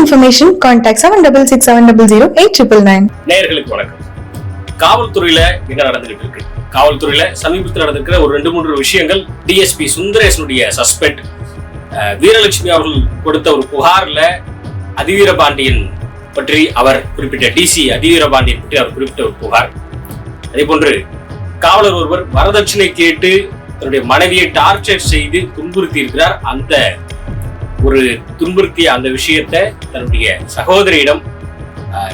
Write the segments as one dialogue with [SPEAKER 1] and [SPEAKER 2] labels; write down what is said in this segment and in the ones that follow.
[SPEAKER 1] Information contact seven double six seven double G eight பிரியல் nine
[SPEAKER 2] நேயர்களுக்கு வணக்கம். காவல்துறையில என்ன நடந்துகிட்டு இருக்கு? காவல்துறையில சமீபத்தில் நடந்திருக்கிற ஒரு ரெண்டு மூன்று விஷயங்கள் டிஎஸ்பி சுந்தரேஷனுடைய சஸ்பெண்ட் வீரலட்சுமி அவர்கள் கொடுத்த ஒரு புகார்ல அதிவீர பாண்டியன் பற்றி அவர் குறிப்பிட்ட டிசி அதிவீர பாண்டியன் பற்றி அவர் குறிப்பிட்ட ஒரு புகார். அதே போன்று காவலர் ஒருவர் வரதட்சணை கேட்டு தன்னுடைய மனைவியை டார்ச்சர் செய்து துன்புறுத்தி இருக்கிறார் அந்த ஒரு துன்புறுத்திய அந்த விஷயத்தை தன்னுடைய சகோதரியிடம்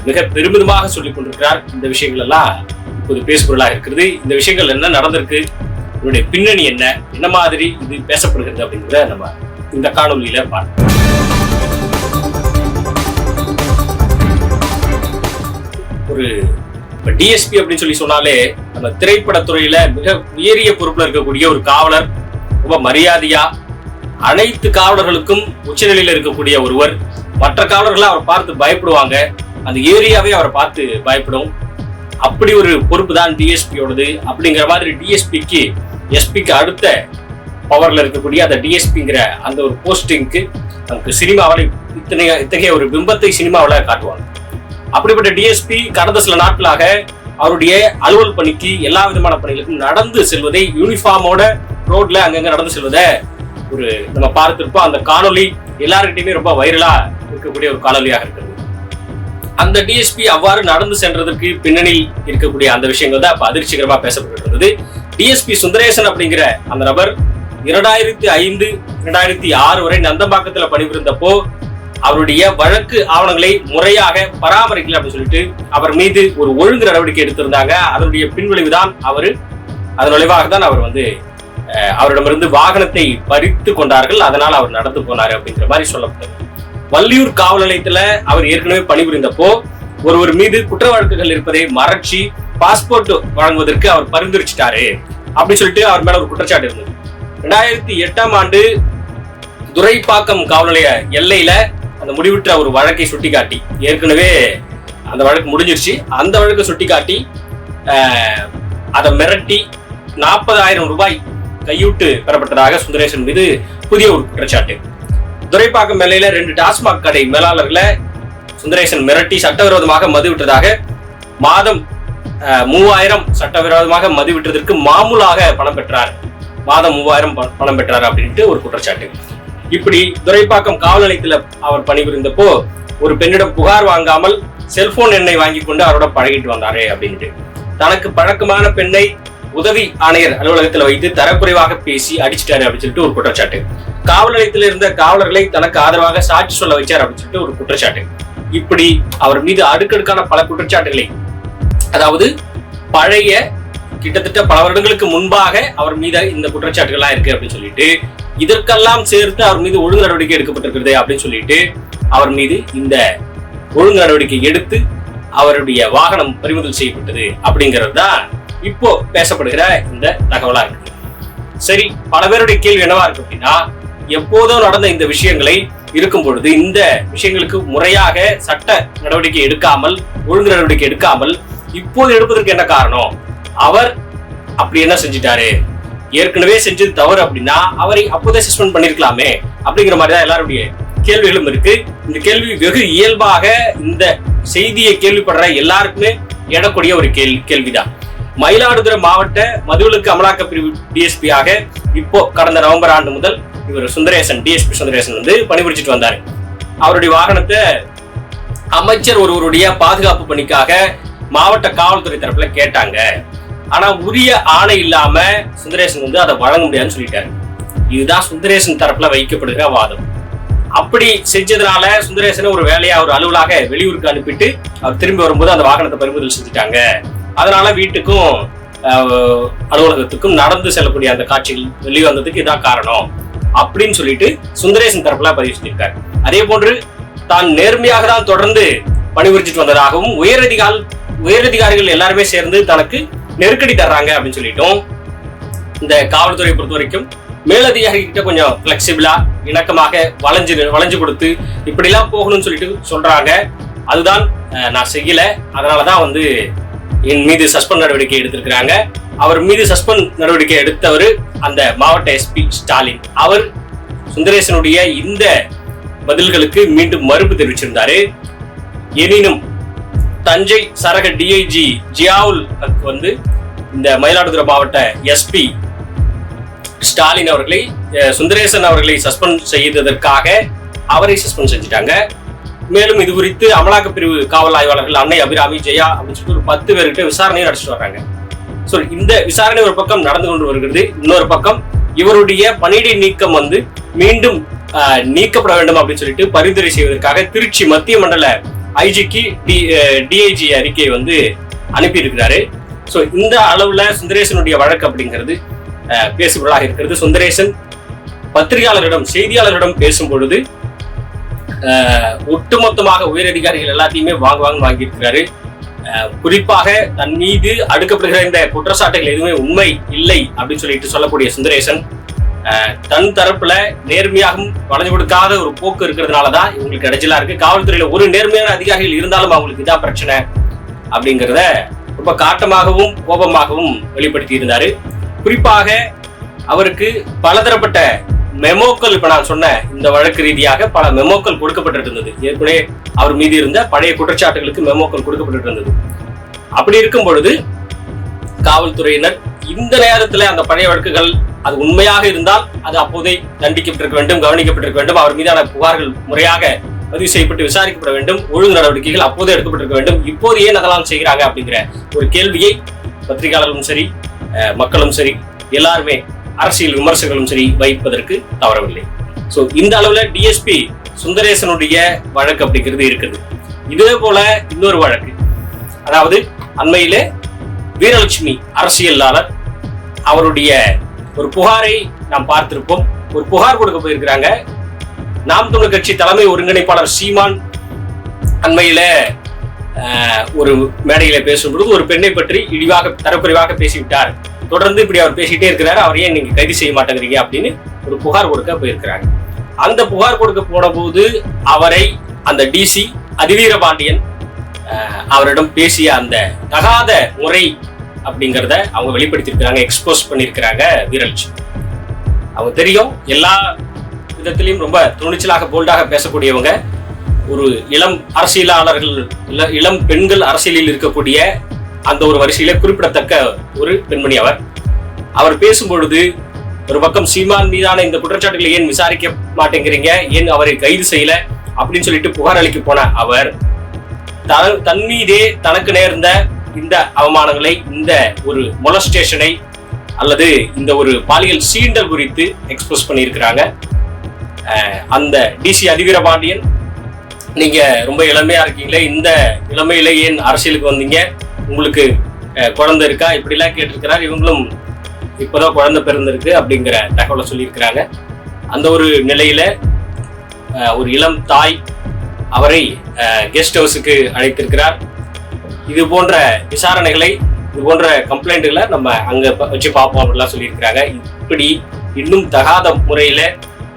[SPEAKER 2] மிக பெருமிதமாக சொல்லிக் கொண்டிருக்கிறார். இந்த விஷயங்கள் எல்லாம் இப்போது பேசுபொருளாக இருக்கிறது. இந்த விஷயங்கள் என்ன நடந்திருக்கு? இதனுடைய பின்னணி என்ன? என்ன மாதிரி இது பேசப்படுகிறது அப்படிங்கிறத நம்ம இந்த காணொலியில பார்ப்போம் ஒரு டிஎஸ்பி அப்படின்னு சொல்லி சொன்னாலே நம்ம திரைப்படத்துறையில மிக உயரிய பொறுப்புல இருக்கக்கூடிய ஒரு காவலர் ரொம்ப மரியாதையா அனைத்து காவலர்களுக்கும் உச்சநிலையில் இருக்கக்கூடிய ஒருவர் மற்ற காவலர்களை அவரை பார்த்து பயப்படுவாங்க. அந்த ஏரியாவே அவரை பார்த்து பயப்படும். அப்படி ஒரு பொறுப்பு தான் டிஎஸ்பியோடது அப்படிங்கிற மாதிரி டிஎஸ்பிக்கு எஸ்பிக்கு அடுத்த பவர்ல இருக்கக்கூடிய அந்த டிஎஸ்பிங்கிற அந்த ஒரு போஸ்டிங்க்கு நமக்கு சினிமாவில் இத்தனை இத்தகைய ஒரு பிம்பத்தை சினிமாவில் காட்டுவாங்க. அப்படிப்பட்ட டிஎஸ்பி கடந்த சில நாட்களாக அவருடைய அலுவல் பணிக்கு எல்லா விதமான பணிகளுக்கும் நடந்து செல்வதை யூனிஃபார்மோட ரோட்ல அங்கங்க நடந்து செல்வதை ஒரு நம்ம பார்த்திருப்போம் அந்த காணொளி எல்லாருக்கிட்டையுமே ரொம்ப வைரலா இருக்கக்கூடிய ஒரு காணொலியாக இருக்கிறது. அந்த டிஎஸ்பி அவ்வாறு நடந்து சென்றதற்கு பின்னணி இருக்கக்கூடிய அந்த விஷயங்கள் தான் அப்ப அதிர்ச்சிகரமா பேசப்பட்டு டிஎஸ்பி சுந்தரேசன் அப்படிங்கிற அந்த நபர் இரண்டாயிரத்தி ஐந்து இரண்டாயிரத்தி ஆறு வரை நந்தம்பாக்கத்துல பணிபுரிந்தப்போ அவருடைய வழக்கு ஆவணங்களை முறையாக பராமரிக்கல அப்படின்னு சொல்லிட்டு அவர் மீது ஒரு ஒழுங்கு நடவடிக்கை எடுத்திருந்தாங்க. அதனுடைய பின்விளைவுதான் அவரு அதன் விளைவாக தான் அவர் வந்து அவரிடமிருந்து வாகனத்தை பறித்து கொண்டார்கள். அதனால் அவர் நடந்து போனார் அப்படிங்கிற மாதிரி சொல்லப்பட்டது. வள்ளியூர் காவல் நிலையத்துல அவர் ஏற்கனவே பணிபுரிந்தப்போ ஒருவர் மீது குற்ற வழக்குகள் இருப்பதை மறைச்சி பாஸ்போர்ட் வழங்குவதற்கு அவர் பரிந்துரைச்சிட்டாரு அப்படி சொல்லிட்டு அவர் மேல ஒரு குற்றச்சாட்டு இருந்தது. ரெண்டாயிரத்தி எட்டாம் ஆண்டு துரைப்பாக்கம் காவல் நிலைய எல்லையில அந்த முடிவுற்ற ஒரு வழக்கை சுட்டிக்காட்டி ஏற்கனவே அந்த வழக்கு முடிஞ்சிருச்சு. அந்த வழக்கை சுட்டிக்காட்டி ஆஹ், அதை மிரட்டி நாற்பதாயிரம் ரூபாய் கையூட்டு பெறப்பட்டதாக சுந்தரேசன் மீது புதிய ஒரு குற்றச்சாட்டு. துரைப்பாக்கம் எல்லையில ரெண்டு டாஸ்மாக் கடை மேலாளர்களை சுந்தரேசன் மிரட்டி சட்டவிரோதமாக மது விட்டதாக மாதம் மூவாயிரம் சட்டவிரோதமாக மது விட்டதற்கு மாமூலாக பணம் பெற்றார். மாதம் மூவாயிரம் பணம் பெற்றார் அப்படின்ட்டு ஒரு குற்றச்சாட்டு. இப்படி துரைப்பாக்கம் காவல் நிலையத்தில் அவர் பணிபுரிந்தப்போ ஒரு பெண்ணிடம் புகார் வாங்காமல் செல்போன் எண்ணை வாங்கி கொண்டு அவரோட பழகிட்டு வந்தாரே அப்படின்ட்டு. தனக்கு பழக்கமான பெண்ணை உதவி ஆணையர் அலுவலகத்தில் வைத்து தரக்குறைவாக பேசி அடிச்சிட்டாரு அப்படின்னு சொல்லிட்டு ஒரு குற்றச்சாட்டு. காவல் நிலையத்தில் இருந்த காவலர்களை தனக்கு ஆதரவாக சாட்சி சொல்ல வச்சார் அப்படின்னு சொல்லிட்டு ஒரு குற்றச்சாட்டு. இப்படி அவர் மீது அடுக்கடுக்கான பல குற்றச்சாட்டுகளை அதாவது பழைய கிட்டத்தட்ட பல வருடங்களுக்கு முன்பாக அவர் மீது இந்த குற்றச்சாட்டுகள்லாம் இருக்கு அப்படின்னு சொல்லிட்டு இதற்கெல்லாம் சேர்த்து அவர் மீது ஒழுங்கு நடவடிக்கை எடுக்கப்பட்டிருக்கிறது அப்படின்னு சொல்லிட்டு அவர் மீது இந்த ஒழுங்கு நடவடிக்கை எடுத்து அவருடைய வாகனம் பறிமுதல் செய்யப்பட்டது அப்படிங்கிறது தான் இப்போ பேசப்படுகிற இந்த தகவலா இருக்கு. சரி பல பேருடைய கேள்வி என்னவா இருக்கு அப்படின்னா எப்போதோ நடந்த இந்த விஷயங்களை இருக்கும் பொழுது இந்த விஷயங்களுக்கு முறையாக சட்ட நடவடிக்கை எடுக்காமல் ஒழுங்கு நடவடிக்கை எடுக்காமல் இப்போது எடுப்பதற்கு என்ன காரணம்? அவர் அப்படி என்ன செஞ்சிட்டாரு? ஏற்கனவே செஞ்சது தவறு அப்படின்னா அவரை அப்போதே சஸ்பெண்ட் பண்ணிருக்கலாமே அப்படிங்கிற மாதிரி தான் எல்லாருடைய கேள்விகளும் இருக்கு. இந்த கேள்வி வெகு இயல்பாக இந்த செய்தியை கேள்விப்படுற எல்லாருக்குமே எடக்கூடிய ஒரு கேள்வி கேள்விதான். மயிலாடுதுறை மாவட்ட மதுவிலக்கு அமலாக்க பிரிவு டிஎஸ்பியாக இப்போ கடந்த நவம்பர் ஆண்டு முதல் இவர் சுந்தரேசன் டிஎஸ்பி சுந்தரேசன் வந்து பணிபுரிச்சிட்டு வந்தார். அவருடைய வாகனத்தை அமைச்சர் ஒருவருடைய பாதுகாப்பு பணிக்காக மாவட்ட காவல்துறை தரப்புல கேட்டாங்க. ஆனா உரிய ஆணை இல்லாம சுந்தரேசன் வந்து அதை வழங்க முடியாதுன்னு சொல்லிட்டாரு. இதுதான் சுந்தரேசன் தரப்புல வைக்கப்படுகிற வாதம். அப்படி செஞ்சதுனால சுந்தரேசனை ஒரு வேலையா ஒரு அலுவலாக வெளியூருக்கு அனுப்பிட்டு அவர் திரும்பி வரும்போது அந்த வாகனத்தை பறிமுதல் செஞ்சுட்டாங்க. அதனால வீட்டுக்கும் அலுவலகத்துக்கும் நடந்து செல்லக்கூடிய அந்த காட்சிகள் வெளியே வந்ததுக்கு இதான் காரணம் அப்படின்னு சொல்லிட்டு சுந்தரேசன் தரப்புல பதிவு செஞ்சிருக்காரு. அதே போன்று தான் நேர்மையாக தான் தொடர்ந்து பணிபுரிச்சிட்டு வந்ததாகவும் உயரதிகால் உயரதிகாரிகள் எல்லாருமே சேர்ந்து தனக்கு நெருக்கடி தர்றாங்க அப்படின்னு சொல்லிட்டோம் இந்த காவல்துறையை பொறுத்த வரைக்கும் மேலதிகாரி கிட்ட கொஞ்சம் பிளெக்சிபிளா இணக்கமாக வளைஞ்சு வளைஞ்சு கொடுத்து இப்படிலாம் போகணும்னு சொல்லிட்டு சொல்றாங்க. அதுதான் நான் செய்யல. அதனாலதான் வந்து என் மீது சஸ்பெண்ட் நடவடிக்கை எடுத்திருக்கிறாங்க. அவர் மீது சஸ்பெண்ட் நடவடிக்கை எடுத்தவர் அந்த மாவட்ட எஸ்பி ஸ்டாலின். அவர் சுந்தரேசனுடைய இந்த பதில்களுக்கு மீண்டும் மறுப்பு தெரிவிச்சிருந்தாரு. எனினும் தஞ்சை சரக டிஐஜி ஜியாவுல் ஹக் வந்து இந்த மயிலாடுதுறை மாவட்ட எஸ்பி ஸ்டாலின் அவர்களை சுந்தரேசன் அவர்களை சஸ்பெண்ட் செய்ததற்காக அவரை சஸ்பெண்ட் செஞ்சுட்டாங்க. மேலும் இது குறித்து அமலாக்க பிரிவு காவல் ஆய்வாளர்கள் அன்னை அபிராமி ஜெயா அப்படின்னு சொல்லிட்டு ஒரு பத்து பேர்கிட்ட விசாரணையை நடத்திட்டு வர்றாங்க. ஸோ இந்த விசாரணை ஒரு பக்கம் நடந்து கொண்டு வருகிறது. இன்னொரு பக்கம் இவருடைய பணியிடை நீக்கம் வந்து மீண்டும் நீக்கப்பட வேண்டும் அப்படின்னு சொல்லிட்டு பரிந்துரை செய்வதற்காக திருச்சி மத்திய மண்டல ஐஜிக்கு டி டிஐஜி அறிக்கையை வந்து அனுப்பியிருக்கிறாரு. ஸோ இந்த அளவுல சுந்தரேசனுடைய வழக்கு அப்படிங்கிறது பேசுபொருளாக இருக்கிறது. சுந்தரேசன் பத்திரிகையாளர்களிடம் செய்தியாளர்களிடம் பேசும் பொழுது ஒட்டுமொத்தமாக உயரதிகாரிகள் எல்லாத்தையுமே வாங்குவாங்க வாங்கியிருக்கிறாரு. குறிப்பாக தன் மீது அடுக்கப்படுகிற இந்த குற்றச்சாட்டுகள் எதுவுமே உண்மை இல்லை அப்படின்னு சொல்லிட்டு சொல்லக்கூடிய சுந்தரேசன் தன் தரப்புல நேர்மையாகவும் வளைஞ்சு கொடுக்காத ஒரு போக்கு இருக்கிறதுனால தான் இவங்களுக்கு இடைஞ்சலா இருக்கு. காவல்துறையில ஒரு நேர்மையான அதிகாரிகள் இருந்தாலும் அவங்களுக்கு இதான் பிரச்சனை அப்படிங்கிறத ரொம்ப காட்டமாகவும் கோபமாகவும் வெளிப்படுத்தி இருந்தாரு குறிப்பாக அவருக்கு பலதரப்பட்ட மெமோக்கள் இப்ப நான் சொன்ன இந்த வழக்கு ரீதியாக பல மெமோக்கள் கொடுக்கப்பட்டிருந்தது. ஏற்கனவே அவர் மீது இருந்த பழைய குற்றச்சாட்டுகளுக்கு மெமோக்கள் கொடுக்கப்பட்டிருந்தது. அப்படி இருக்கும் பொழுது காவல்துறையினர் இந்த நேரத்துல அந்த பழைய வழக்குகள் அது உண்மையாக இருந்தால் அது அப்போதே தண்டிக்கப்பட்டிருக்க வேண்டும் கவனிக்கப்பட்டிருக்க வேண்டும் அவர் மீதான புகார்கள் முறையாக பதிவு செய்யப்பட்டு விசாரிக்கப்பட வேண்டும் ஒழுங்கு நடவடிக்கைகள் அப்போதே எடுக்கப்பட்டிருக்க வேண்டும். இப்போது ஏன் அதெல்லாம் செய்கிறாங்க அப்படிங்கிற ஒரு கேள்வியை பத்திரிகையாளர்களும் சரி மக்களும் சரி எல்லாருமே அரசியல் விமர்சகர்களும் சரி வைப்பதற்கு தவறவில்லை. சோ இந்த அளவுல டிஎஸ்பி சுந்தரேசனுடைய வழக்கு அப்படிங்கிறது இருக்குது. இதே போல இன்னொரு வழக்கு. அதாவது அண்மையிலே வீரலட்சுமி அரசியலாளர் அவருடைய ஒரு புகாரை நாம் பார்த்திருப்போம். ஒரு புகார் கொடுக்க போயிருக்கிறாங்க. நாம் தமிழ் கட்சி தலைமை ஒருங்கிணைப்பாளர் சீமான் அண்மையில ஆஹ், ஒரு மேடையில பேசும்பொழுது ஒரு பெண்ணை பற்றி இழிவாக தரக்குறைவாக பேசிவிட்டார். தொடர்ந்து இப்படி அவர் பேசிட்டே இருக்கிறாரு. அவர் ஏன் நீங்க கைது செய்ய மாட்டேங்கிறீங்க அப்படின்னு ஒரு புகார் கொடுக்க போயிருக்கிறாங்க அந்த புகார் கொடுக்க போன போது அவரை அந்த டிசி அதிவீர பாண்டியன் அவரிடம் பேசிய அந்த தகாத முறை அப்படிங்கிறத அவங்க வெளிப்படுத்தியிருக்கிறாங்க எக்ஸ்போஸ் பண்ணியிருக்கிறாங்க வீரலட்சுமி அவங்க தெரியும் எல்லா விதத்திலையும் ரொம்ப துணிச்சலாக போல்டாக பேசக்கூடியவங்க. ஒரு இளம் அரசியலாளர்கள் இளம் பெண்கள் அரசியலில் இருக்கக்கூடிய அந்த ஒரு வரிசையில குறிப்பிடத்தக்க ஒரு பெண்மணி அவர். அவர் பேசும்பொழுது ஒரு பக்கம் சீமான் மீதான இந்த குற்றச்சாட்டுகளை ஏன் விசாரிக்க மாட்டேங்கிறீங்க? ஏன் அவரை கைது செய்யல? அப்படின்னு சொல்லிட்டு புகார் அளிக்க போன அவர். தன் மீதே தனக்கு நேர்ந்த இந்த அவமானங்களை இந்த ஒரு மொலஸ்டேஷனை அல்லது இந்த ஒரு பாலியல் சீண்டல் குறித்து எக்ஸ்பிரஸ் பண்ணியிருக்கிறாங்க. அந்த டிசி அதிவீர பாண்டியன் நீங்க ரொம்ப இளமையா இருக்கீங்களே இந்த இளமையில ஏன் அரசியலுக்கு வந்தீங்க? உங்களுக்கு குழந்தை இருக்கா? இப்படிலாம் கேட்டிருக்கிறார். இவங்களும் இப்போதான் குழந்தை பிறந்திருக்கு அப்படிங்கிற தகவலை சொல்லியிருக்கிறாங்க. அந்த ஒரு நிலையில ஒரு இளம் தாய் அவரை கெஸ்ட் ஹவுஸுக்கு அழைத்திருக்கிறார். இது போன்ற விசாரணைகளை இது போன்ற கம்ப்ளைண்ட்டுகளை நம்ம அங்கே வச்சு பார்ப்போம் அப்படிலாம் சொல்லியிருக்கிறாங்க. இப்படி இன்னும் தகாத முறையில்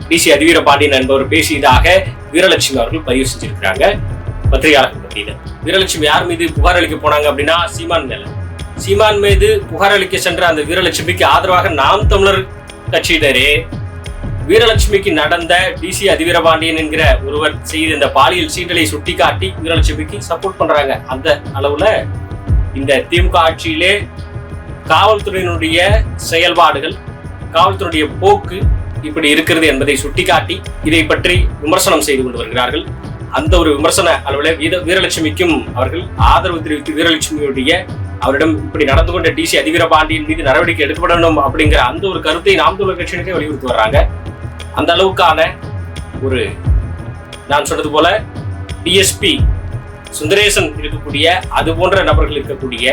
[SPEAKER 2] டிசி அதிவீர பாண்டியன் என்பவர் பேசியதாக வீரலட்சுமி அவர்கள் பதிவு செஞ்சிருக்கிறாங்க. பத்திரிகையாளர்கள் மத்தியில வீரலட்சுமி யார் மீது புகார் அளிக்க போனாங்க அப்படின்னா சீமான் மேல. சீமான் மீது புகார் அளிக்க சென்ற அந்த வீரலட்சுமிக்கு ஆதரவாக நாம் தமிழர் கட்சியினரே வீரலட்சுமிக்கு நடந்த டிசி அதிவீரபாண்டியன் என்கிற ஒருவர் செய்த இந்த பாலியல் சீண்டலை சுட்டிக்காட்டி வீரலட்சுமிக்கு சப்போர்ட் பண்றாங்க. அந்த அளவுல இந்த திமுக ஆட்சியிலே காவல்துறையினுடைய செயல்பாடுகள் காவல்துறையுடைய போக்கு இப்படி இருக்கிறது என்பதை சுட்டிக்காட்டி இதை பற்றி விமர்சனம் செய்து கொண்டு வருகிறார்கள். அந்த ஒரு விமர்சன அளவில் வீர வீரலட்சுமிக்கும் அவர்கள் ஆதரவு தெரிவித்து வீரலட்சுமியுடைய அவரிடம் இப்படி நடந்து கொண்ட டிசி அதிவீர பாண்டியன் மீது நடவடிக்கை எடுக்கப்பட வேண்டும் அப்படிங்கிற அந்த ஒரு கருத்தை நாம் தமிழர் கட்சியினரே வலியுறுத்தி வர்றாங்க. அந்த அளவுக்கான ஒரு நான் சொன்னது போல டிஎஸ்பி சுந்தரேசன் இருக்கக்கூடிய அது போன்ற நபர்கள் இருக்கக்கூடிய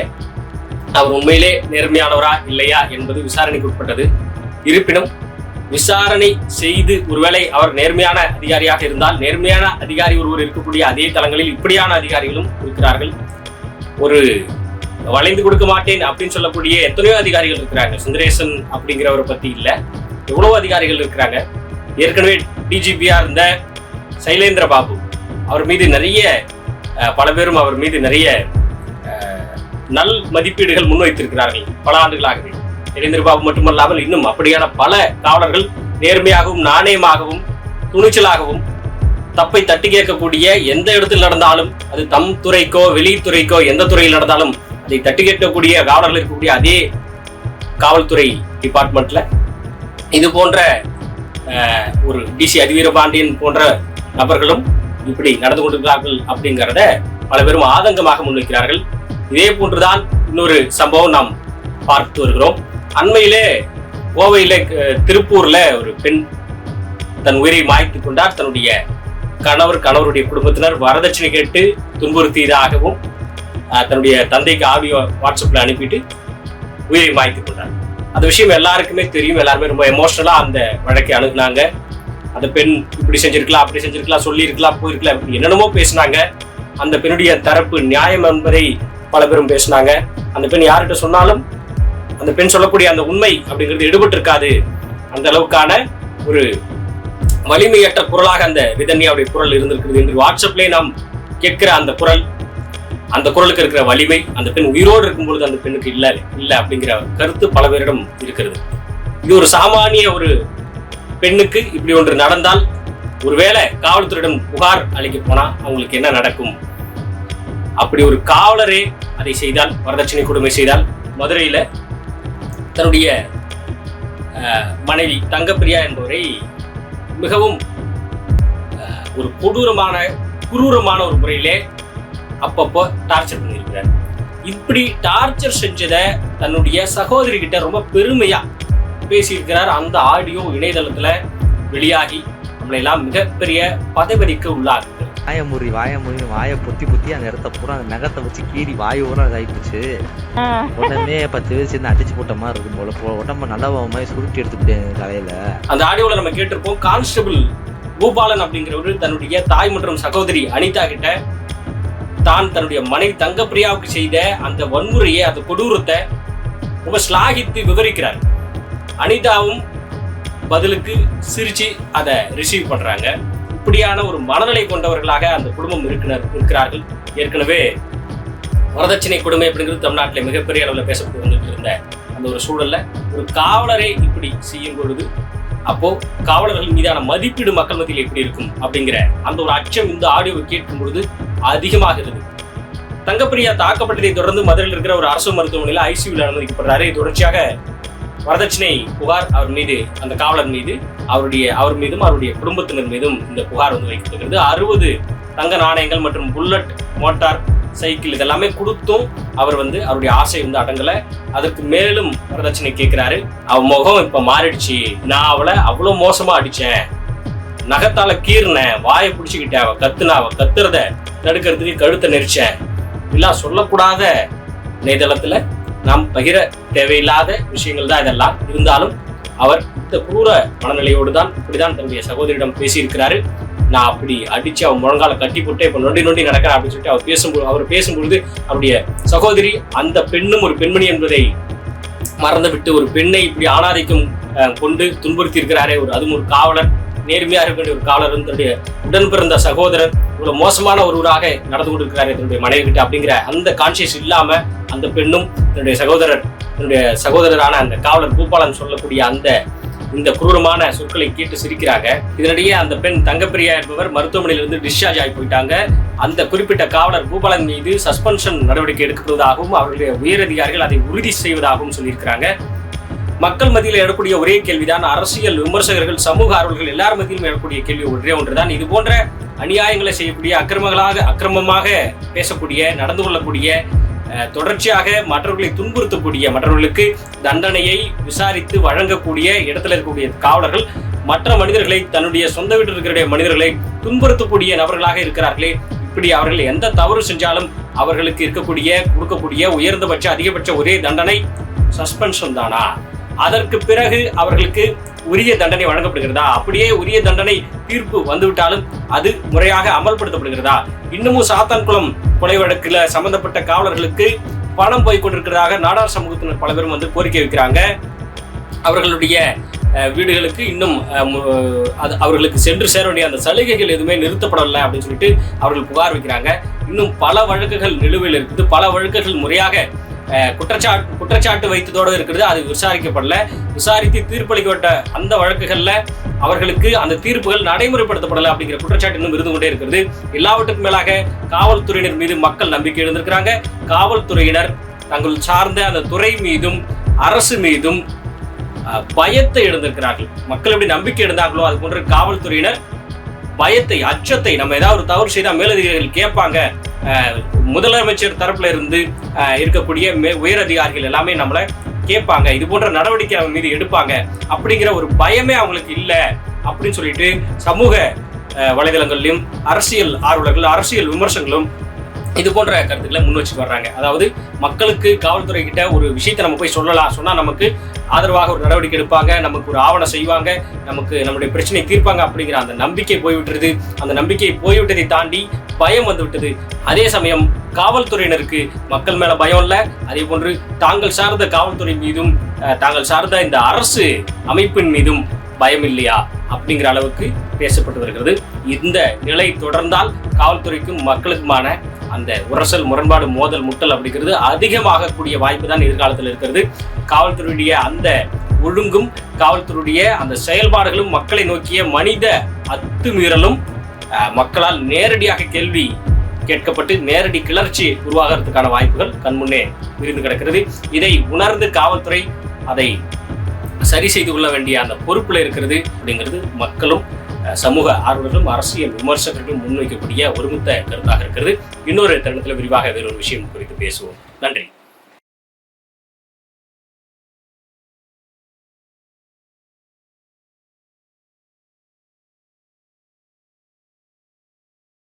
[SPEAKER 2] அவர் உண்மையிலே நேர்மையானவரா இல்லையா என்பது விசாரணைக்கு உட்பட்டது. இருப்பினும் விசாரணை செய்து ஒருவேளை அவர் நேர்மையான அதிகாரியாக இருந்தால் நேர்மையான அதிகாரி ஒருவர் இருக்கக்கூடிய அதே தளங்களில் இப்படியான அதிகாரிகளும் இருக்கிறார்கள். ஒரு வளைந்து கொடுக்க மாட்டேன் அப்படின்னு சொல்லக்கூடிய எத்தனையோ அதிகாரிகள் இருக்கிறாங்க. சுந்தரேசன் அப்படிங்கிறவரை பத்தி இல்ல. எவ்வளவோ அதிகாரிகள் இருக்கிறாங்க. ஏற்கனவே டிஜிபியா இருந்த சைலேந்திர பாபு அவர் மீது நிறைய பல பேரும் அவர் மீது நிறைய நல் மதிப்பீடுகள் முன்வைத்திருக்கிறார்கள் பல ஆண்டுகளாகவே. சைலேந்திர பாபு மட்டுமல்லாமல் இன்னும் அப்படியான பல காவலர்கள் நேர்மையாகவும் நாணயமாகவும் துணிச்சலாகவும் தப்பை தட்டி கேட்கக்கூடிய எந்த இடத்தில் நடந்தாலும் அது தம் துறைக்கோ வெளித்துறைக்கோ எந்த துறையில் நடந்தாலும் அதை தட்டி கேட்கக்கூடிய காவலர்கள் இருக்கக்கூடிய அதே காவல்துறை டிபார்ட்மெண்ட்ல. இது போன்ற ஒரு டிசி அதிவீரபாண்டியன் போன்ற நபர்களும் இப்படி நடந்து கொண்டிருக்கிறார்கள் அப்படிங்கிறத பல பேரும் ஆதங்கமாக முன்வைக்கிறார்கள். இதே போன்றுதான் இன்னொரு சம்பவம் நாம் பார்த்து வருகிறோம். அண்மையிலே கோவையிலே திருப்பூர்ல ஒரு பெண் தன் உயிரை மாய்த்து கொண்டார். தன்னுடைய கணவர் கணவருடைய குடும்பத்தினர் வரதட்சணை கேட்டு துன்புறுத்தியதாகவும் தன்னுடைய தந்தைக்கு ஆடியோ வாட்ஸ்அப்ல அனுப்பிட்டு உயிரை மாய்த்து கொண்டார். அந்த விஷயம் எல்லாருக்குமே தெரியும். எல்லாருமே ரொம்ப எமோஷனலா அந்த வழக்கை அணுகுனாங்க. அந்த பெண் இப்படி செஞ்சிருக்கலாம் அப்படி செஞ்சிருக்கலாம் சொல்லியிருக்கலாம் போயிருக்கலாம் இப்படி என்னென்னமோ பேசினாங்க. அந்த பெண்ணுடைய தரப்பு நியாயம் என்பதை பல பேரும் பேசினாங்க. அந்த பெண் யார்கிட்ட சொன்னாலும் அந்த பெண் சொல்லக்கூடிய அந்த உண்மை அப்படிங்கிறது எடுபட்டு இருக்காது அந்த அளவுக்கான ஒரு வலிமையற்ற குரலாக அந்த விதன்யாவுடைய குரல் இருந்திருக்கிறது என்று வாட்ஸ்அப்லேயே நாம் கேட்கிற அந்த குரல் அந்த குரலுக்கு இருக்கிற வலிமை அந்த பெண் உயிரோடு இருக்கும் பொழுது அந்த பெண்ணுக்கு இல்ல இல்ல அப்படிங்கிற கருத்து பல பேரிடம் இருக்கிறது. இது ஒரு சாமானிய ஒரு பெண்ணுக்கு இப்படி ஒன்று நடந்தால் ஒருவேளை காவல்துறையிடம் புகார் அளிக்க போனா அவங்களுக்கு என்ன நடக்கும்? அப்படி ஒரு காவலரே அதை செய்தால் வரதட்சணை கொடுமை செய்தால் மதுரையில தன்னுடைய மனைவி தங்கப்பிரியா என்பவரை மிகவும் ஒரு கொடூரமான குரூரமான ஒரு முறையிலே அப்பப்போ டார்ச்சர் பண்ணியிருக்கிறார். இப்படி டார்ச்சர் செஞ்சதை தன்னுடைய சகோதரி கிட்ட ரொம்ப பெருமையா பேசியிருக்கிறார். அந்த ஆடியோ இணையதளத்துல வெளியாகி நம்மளெல்லாம் மிகப்பெரிய பதவிக்கு உள்ளாகிறது
[SPEAKER 3] வாய முறி வாய முறி வாயை பொத்தி பொத்தி அந்த இடத்த பூரா அந்த நகத்தை வச்சு கீறி வாய் பூரா இதாயிப்போச்சு. உடனே பத்து பேர் சேர்ந்து அடிச்சு போட்ட மாதிரி இருக்கும் போல. போ- உடம்ப நல்ல மாதிரி சுருட்டி எடுத்துக்கிட்டேன் தலையில.
[SPEAKER 2] அந்த ஆடியோல நம்ம கேட்டிருப்போம் கான்ஸ்டபிள் பூபாலன் அப்படிங்கிறவர் தன்னுடைய தாய் மற்றும் சகோதரி அனிதா கிட்ட தான் தன்னுடைய மனைவி தங்கப்பிரியாவுக்கு செய்த அந்த வன்முறையை அந்த கொடூரத்தை ரொம்ப ஸ்லாகித்து விவரிக்கிறார். அனிதாவும் பதிலுக்கு சிரிச்சு அதை ரிசீவ் பண்றாங்க. இப்படியான ஒரு மனநிலை கொண்டவர்களாக அந்த குடும்பம் இருக்கிற இருக்கிறார்கள். ஏற்கனவே வரதட்சணை கொடுமை அப்படிங்கிறது தமிழ்நாட்டில் மிகப்பெரிய அளவில் பேசப்பட்டு வந்துட்டு இருந்த அந்த ஒரு சூழல்ல ஒரு காவலரை இப்படி செய்யும் பொழுது அப்போ காவலர்கள் மீதான மதிப்பீடு மக்கள் மத்தியில் எப்படி இருக்கும் அப்படிங்கிற அந்த ஒரு அச்சம் இந்த ஆடியோவை கேட்கும் பொழுது அதிகமாகிறது. தங்கப்பிரியா தாக்கப்பட்டதை தொடர்ந்து மதுரையில் இருக்கிற ஒரு அரசு மருத்துவமனையில் ஐசியூவில் அனுமதிக்கப்படுறாரு. தொடர்ச்சியாக வரதட்சணை புகார் அவர் மீது அந்த காவலர் மீது அவருடைய அவர் மீதும் அவருடைய குடும்பத்தினர் மீதும் இந்த புகார் வந்து வைக்கப்படுகிறது அறுபது தங்க நாணயங்கள் மற்றும் புல்லட் மோட்டார் சைக்கிள் இதெல்லாமே கொடுத்தும் அவர் வந்து அவருடைய ஆசை வந்து அடங்கலை. அதற்கு மேலும் வரதட்சணை கேட்கிறாரு. அவ முகம் இப்போ மாறிடுச்சு. நான் அவளை அவ்வளோ மோசமாக அடித்தேன் நகத்தால கீறினேன். வாயை பிடிச்சுக்கிட்டேன். அவள் கத்துனா அவள் கத்துறத தடுக்கிறதுக்கு கழுத்தை நெரிச்சேன். இல்லை சொல்லக்கூடாத இணையதளத்துல நாம் பகிர தேவையில்லாத விஷயங்கள் தான் இதெல்லாம். இருந்தாலும் அவர் இந்த குரூர மனநிலையோடு தான் இப்படிதான் தன்னுடைய சகோதரியிடம் பேசியிருக்கிறாரு. நான் அப்படி அடிச்சு அவன் முழங்கால கட்டி போட்டு இப்ப நொண்டி நொண்டி நடக்கிறேன் அப்படின்னு சொல்லிட்டு அவர் பேசும்போது அவர் பேசும்பொழுது அவருடைய சகோதரி அந்த பெண்ணும் ஒரு பெண்மணி என்பதை மறந்துவிட்டு ஒரு பெண்ணை இப்படி ஆணாதிக்கம் கொண்டு துன்புறுத்தி இருக்கிறாரே ஒரு அதுவும் ஒரு காவலர். நேர்மையாக இருக்கக்கூடிய ஒரு காவலர் தன்னுடைய உடன் பிறந்த சகோதரர் இவ்வளவு மோசமான ஒருவராக நடந்து கொண்டிருக்கிறார் தன்னுடைய மனைவி கிட்ட அப்படிங்கிற அந்த கான்சியஸ் இல்லாம அந்த பெண்ணும் தன்னுடைய சகோதரர் தன்னுடைய சகோதரரான அந்த காவலர் பூபாலன் சொல்லக்கூடிய அந்த இந்த குரூரமான சொற்களை கேட்டு சிரிக்கிறாங்க. இதனிடையே அந்த பெண் தங்கப்பிரியா என்பவர் மருத்துவமனையிலிருந்து டிஸ்சார்ஜ் ஆகி போயிட்டாங்க. அந்த குறிப்பிட்ட காவலர் பூபாலன் மீது சஸ்பென்ஷன் நடவடிக்கை எடுக்கப்படுவதாகவும் அவர்களுடைய உயரதிகாரிகள் அதை உறுதி செய்வதாகவும் சொல்லியிருக்கிறாங்க. மக்கள் மத்தியில் எழக்கூடிய ஒரே கேள்விதான் அரசியல் விமர்சகர்கள் சமூக ஆர்வலர்கள் எல்லார் மத்தியிலும் எழக்கூடிய கேள்வி ஒன்றே ஒன்றுதான். இது போன்ற அநியாயங்களை செய்யக்கூடிய அக்கிரமங்களாக அக்கிரமமாக பேசக்கூடிய நடந்து கொள்ளக்கூடிய தொடர்ச்சியாக மற்றவர்களை துன்புறுத்தக்கூடிய மற்றவர்களுக்கு தண்டனையை விசாரித்து வழங்கக்கூடிய இடத்துல இருக்கக்கூடிய காவலர்கள் மற்ற மனிதர்களை தன்னுடைய சொந்த வீட்டில் இருக்கிற மனிதர்களை துன்புறுத்தக்கூடிய நபர்களாக இருக்கிறார்களே. இப்படி அவர்கள் எந்த தவறு செஞ்சாலும் அவர்களுக்கு இருக்கக்கூடிய கொடுக்கக்கூடிய உயர்ந்தபட்ச அதிகபட்ச ஒரே தண்டனை சஸ்பென்ஷன் தானா? அதற்கு பிறகு அவர்களுக்கு உரிய தண்டனை வழங்கப்படுகிறதா? அப்படியே உரிய தண்டனை தீர்ப்பு வந்துவிட்டாலும் அது முறையாக அமல்படுத்தப்படுகிறதா? இன்னமும் சாத்தான்குளம் கொலை வழக்கில் சம்பந்தப்பட்ட காவலர்களுக்கு பணம் போய் கொண்டிருக்கிறதாக நாடார் சமூகத்தினர் பல பேரும் வந்து கோரிக்கை வைக்கிறாங்க. அவர்களுடைய வீடுகளுக்கு இன்னும் அது அவர்களுக்கு சென்று சேர வேண்டிய அந்த சலுகைகள் எதுவுமே நிறுத்தப்படலை அப்படின்னு சொல்லிட்டு அவர்கள் புகார் வைக்கிறாங்க. இன்னும் பல வழக்குகள் நிலுவையில் இருக்குது. பல வழக்குகள் முறையாக குற்றச்சாட்டு குற்றச்சாட்டு வைத்ததோடு இருக்கிறது அது விசாரிக்கப்படல. விசாரித்து தீர்ப்பளிக்கப்பட்ட அந்த வழக்குகள்ல அவர்களுக்கு அந்த தீர்ப்புகள் நடைமுறைப்படுத்தப்படலை அப்படிங்கிற குற்றச்சாட்டு இன்னும் இருந்து கொண்டே இருக்கிறது. எல்லாவற்றுக்கும் மேலாக காவல்துறையினர் மீது மக்கள் நம்பிக்கை எழுந்திருக்கிறாங்க. காவல்துறையினர் தங்கள் சார்ந்த அந்த துறை மீதும் அரசு மீதும் பயத்தை எழுந்திருக்கிறார்கள். மக்கள் எப்படி நம்பிக்கை எழுந்தார்களோ அது போன்ற காவல்துறையினர் பயத்தை அச்சத்தை நம்ம ஏதாவது ஒரு தவறு செய்தால் மேலதிகாரிகள் கேட்பாங்க. முதலமைச்சர் தரப்புல இருந்து அஹ், இருக்கக்கூடிய மே- உயரதிகாரிகள் எல்லாமே நம்மளை கேட்பாங்க. இது போன்ற நடவடிக்கை அவங்க மீது எடுப்பாங்க. அப்படிங்கிற ஒரு பயமே அவங்களுக்கு இல்லை அப்படின்னு சொல்லிட்டு சமூக வலைதளங்கள்லையும் அரசியல் ஆர்வலர்கள் அரசியல் விமர்சனங்களும் இது போன்ற கருத்துக்களை முன் வச்சுட்டு வர்றாங்க. அதாவது மக்களுக்கு காவல்துறை கிட்ட ஒரு விஷயத்தை நம்ம போய் சொல்லலாம். சொன்னா நமக்கு ஆதரவாக ஒரு நடவடிக்கை எடுப்பாங்க. நமக்கு ஒரு ஆவணம் செய்வாங்க. நமக்கு நம்முடைய பிரச்சனை தீர்ப்பாங்க அப்படிங்கிற அந்த நம்பிக்கை போய்விட்டது அந்த நம்பிக்கை போய்விட்டதை தாண்டி பயம் வந்து விட்டது அதே சமயம் காவல்துறையினருக்கு மக்கள் மேல பயம் இல்லை. அதே போன்று தாங்கள் சார்ந்த காவல்துறை மீதும் தாங்கள் சார்ந்த இந்த அரசு அமைப்பின் மீதும் பயம் இல்லையா அப்படிங்கிற அளவுக்கு பேசப்பட்டு வருகிறது. இந்த நிலை தொடர்ந்தால் காவல்துறைக்கும் மக்களுக்குமான அந்த உரசல் முரண்பாடு மோதல் முட்டல் அப்படிங்கிறது அதிகமாகக்கூடிய வாய்ப்பு தான் எதிர்காலத்தில் இருக்கிறது. காவல்துறையுடைய அந்த ஒழுங்கும் காவல்துறையுடைய அந்த செயல்பாடுகளும் மக்களை நோக்கிய மனித அத்துமீறலும் மக்களால் நேரடியாக கேள்வி கேட்கப்பட்டு நேரடி கிளர்ச்சி உருவாகிறதுக்கான வாய்ப்புகள் கண்முன்னே விரிந்து கிடக்கிறது. இதை உணர்ந்து காவல்துறை அதை சரி செய்து கொள்ள வேண்டிய அந்த பொறுப்புல இருக்கிறது அப்படிங்கிறது மக்களும் சமூக ஆர்வலர்களும் அரசியல் விமர்சகர்களும் முன்வைக்கக்கூடிய ஒருமித்த கருத்தாக இருக்கிறது. இன்னொரு தருணத்தில் விரிவாக வேறொரு விஷயம் குறித்து பேசுவோம். நன்றி.